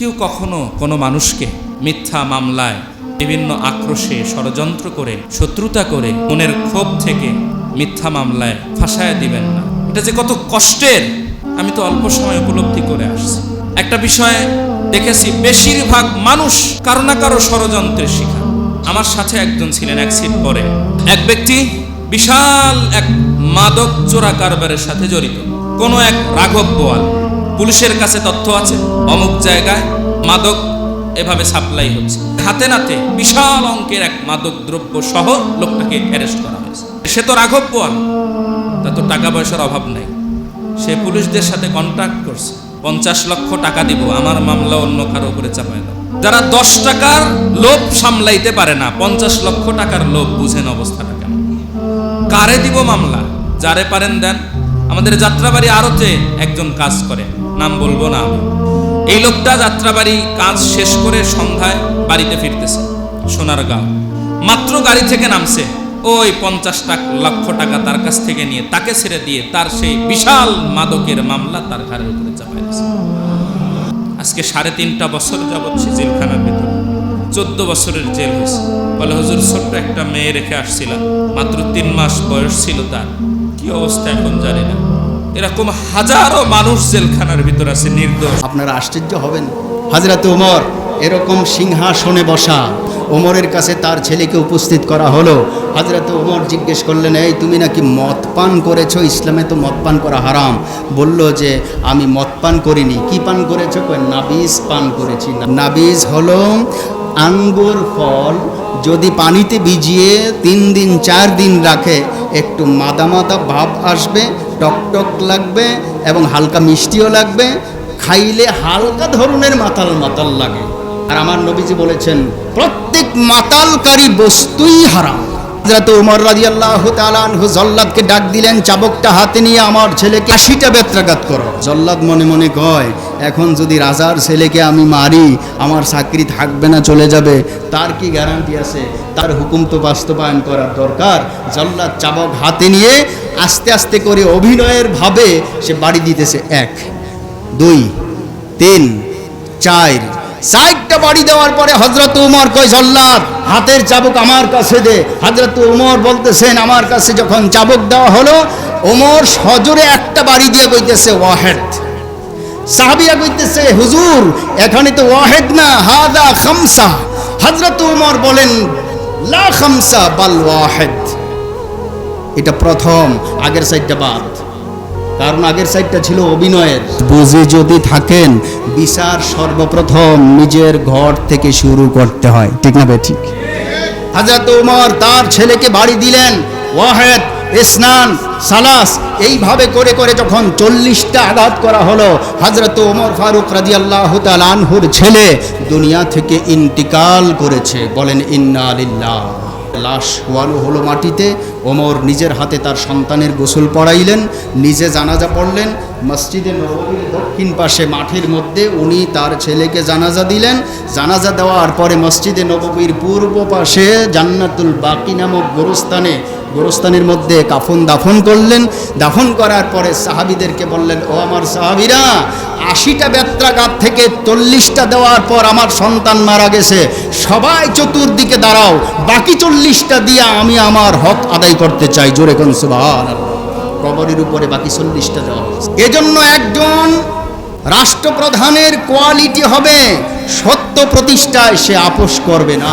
কেউ কখনো কোনো মানুষকে মিথ্যা মামলায় বিভিন্ন আক্রোশে ষড়যন্ত্র করে, শত্রুতা করে মনের ক্ষোভ থেকে মিথ্যা মামলায় ফাঁসায় দিবেন না। এটা যে কত কষ্টের! আমি তো অল্প সময় উপলব্ধি করে আসছি। একটা বিষয়ে দেখেছি, বেশিরভাগ মানুষ কারও না কারও ষড়যন্ত্রের শিকার। আমার সাথে একজন ছিলেন, এক সিট পরে। এক ব্যক্তি বিশাল এক মাদক চোরা কারবারের সাথে জড়িত। কোনো এক রাঘব বোয়াল। পুলিশের কাছে তথ্য আছে। অমুক জায়গায় মাদক এভাবে সাপ্লাই হচ্ছে। হাতে নাতে বিশাল অঙ্কের এক মাদক দ্রব্য সহ লোকটাকে অ্যারেস্ট করা হয়েছে। সে তো রাঘব বোয়াল তা তো টাকা পয়সার অভাব নাই। সে পুলিশদের সাথে কন্ট্যাক্ট করছে। পঞ্চাশ লক্ষ টাকা দিব, আমার মামলা অন্য কারও উপরে চাপায় দাও। যারা দশ টাকার লোভ সামলাইতে পারে না, পঞ্চাশ লক্ষ টাকার লোভ বুঝেন অবস্থাটা কেমন? কারে দিব মামলা? যারে পারেন দেন। আমাদের যাত্রাবাড়ি আরতে একজন কাজ করে। নাম বলব না। এই লোকটা যাত্রাবাড়ি কাজ শেষ করে সন্ধ্যায় বাড়িতে ফিরতেছে সোনারগাঁও মাত্র গাড়ি থেকে নামছে। ওই পঞ্চাশ টাকা, লক্ষ টাকা তার কাছ থেকে নিয়ে তাকে ছেড়ে দিয়ে তার সেই বিশাল মাদকের মামলা তার ঘাড়ের উপরে চাপাই দিয়েছে। আজকে সাড়ে তিনটা বছর যাবৎ সে জেলখানার ভিতরে। চোদ্দ বছরের জেল হয়েছে। বলে, হুজুর, ছোট্ট একটা মেয়ে রেখে আসছিলাম। মাত্র তিন মাস বয়স ছিল তার। কি অবস্থা এখন জানি না। এরকম হাজারো মানুষ জেলখানার ভিতর আছে, নির্দোষ। আপনারা আশ্চর্য হবেন। হাজরাতে ওমর এরকম সিংহাসনে বসা, ওমরের কাছে তার ছেলেকে উপস্থিত করা হলো। হাজরাতে ওমর জিজ্ঞেস করলেন, এই, তুমি নাকি মদ পান করেছ? ইসলামে তো মদ পান করা হারাম। বলল যে, আমি মদ পান করিনি। কি পান করেছ? নাবিজ পান করেছি। নাবিজ হলো আঙ্গুর, ফল যদি পানিতে ভিজিয়ে তিন দিন, চার দিন রাখে, একটু মাদা মাদা ভাব আসবে টকটক লাগবে এবং হালকা মিষ্টিও লাগবে, খাইলে হালকা ধরনের মাতাল মাতাল লাগে। আর আমার নবীজি বলেছেন, প্রত্যেক মাতালকারী বস্তুই হারাম। হযরত উমর রাদিয়াল্লাহু তাআলা আনহু জল্লাদকে ডাক দিলেন, চাবকটা হাতে নিয়ে আমার ছেলেকে আশিটা বেত্রাঘাত করো। জল্লাদ মনে মনে কয়, এখন যদি রাজার ছেলেকে আমি মারি, আমার চাকরি থাকবে না, চলে যাবে। তার কি গ্যারান্টি আছে? তার হুকুম তো বাস্তবায়ন করার দরকার। জল্লাদ চাবক হাতে নিয়ে আস্তে আস্তে করে অভিনয়ের ভাবে সে বাড়ি দিতেছে। এক, দুই, তিন, চার চারটা বাড়ি দেওয়ার পরে হজরত উমর কই হাতের চাবুক আমার কাছে দে। হজরত উমর বলতেছেন, আমার কাছে যখন চাবুক দেওয়া হলো ওমর সজোরে একটা বাড়ি দিয়ে কইতেছে, ওয়াহেদ। সাহাবিয়া কইতেছে, হুজুর, এখানে তো ওয়াহেদ না, হাদা খামসা। হজরত উমর বলেন, লা খামসা, বাল ওয়াহেদ। এটা প্রথম, আগের সাইডটা বাদ। কারণ আগের সাইডটা ছিল অভিনয়ের। বুঝে যদি থাকেন বিচার সর্বপ্রথম নিজের ঘর থেকে শুরু করতে হয়। ঠিক না বে ঠিক? হাজরত উমর তার ছেলেকে বাড়ি দিলেন। ওয়াহেদ স্নান সালাস এইভাবে করে করে যখন চল্লিশটা আঘাত করা হলো হজরত ওমর ফারুক রাজি আল্লাহ আনহুর ছেলে দুনিয়া থেকে ইন্তিকাল করেছে। বলেন ইন্না আলিল্লাহ লাশ ওয়ানো হলো মাটিতে। ওমর নিজের হাতে তার সন্তানের গোসল পড়াইলেন নিজে জানাজা পড়লেন। মসজিদে নবীর দক্ষিণ পাশে মাঠের মধ্যে উনি তার ছেলেকে জানাজা দিলেন। জানাজা দেওয়ার পরে মসজিদে নববীর পূর্ব পাশে জান্নাতুল বাকি নামক গোরস্থানে গোরস্থানের মধ্যে কাফন দাফন করলেন। দাফন করার পরে সাহাবিদেরকে বললেন, ও আমার সাহাবিরা, আশিটা বেত্রাঘাত থেকে চল্লিশটা দেওয়ার পর আমার সন্তান মারা গেছে। সবাই চতুর্দিকে দাঁড়াও, বাকি চল্লিশটা দিয়ে আমি আমার হক আদায় করতে চাই। জোরে কোন কবরের উপরে বাকি চল্লিশটা দেওয়া হয়েছে। এজন্য একজন রাষ্ট্রপ্রধানের কোয়ালিটি হবে সত্য প্রতিষ্ঠায় সে আপোষ করবে না।